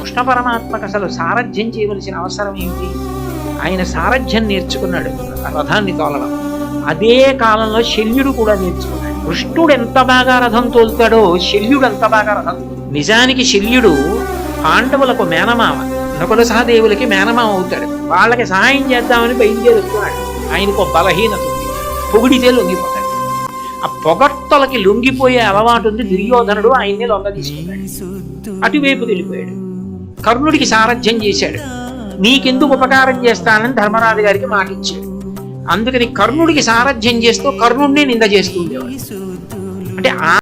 కృష్ణ పరమాత్మకు అసలు సారథ్యం చేయవలసిన అవసరం ఏమిటి? ఆయన సారథ్యం నేర్చుకున్నాడు రథాన్ని తోలడం. అదే కాలంలో శల్యుడు కూడా నేర్చుకున్నాడు. కృష్ణుడు ఎంత బాగా రథం తోలుతాడో శల్యుడు అంత బాగా రథం నిజానికి శల్యుడు పాండవులకు మేనమామ. నకుల సహదేవులకి మేనమామ అవుతాడు. వాళ్ళకి సహాయం చేద్దామని బయలుదేరుతున్నాడు. ఆయనకు బలహీనత ఉంది. పొగిడితే లొంగిపోతాడు. ఆ పొగట్టలకి లొంగిపోయే అలవాటు ఉంది. దుర్యోధనుడు ఆయన్ని లొంగ తీసుకున్నాడు అటువైపు వెళ్ళిపోయాడు. కర్ణుడికి సారథ్యం చేశాడు. నీకెందుకు ఉపకారం చేస్తానని ధర్మరాజు గారికి మాట ఇచ్చాడు అందుకని కర్ణుడికి సారథ్యం చేస్తూ కర్ణుడిని నింద చేస్తూ ఉండేవాడు. అంటే ఆ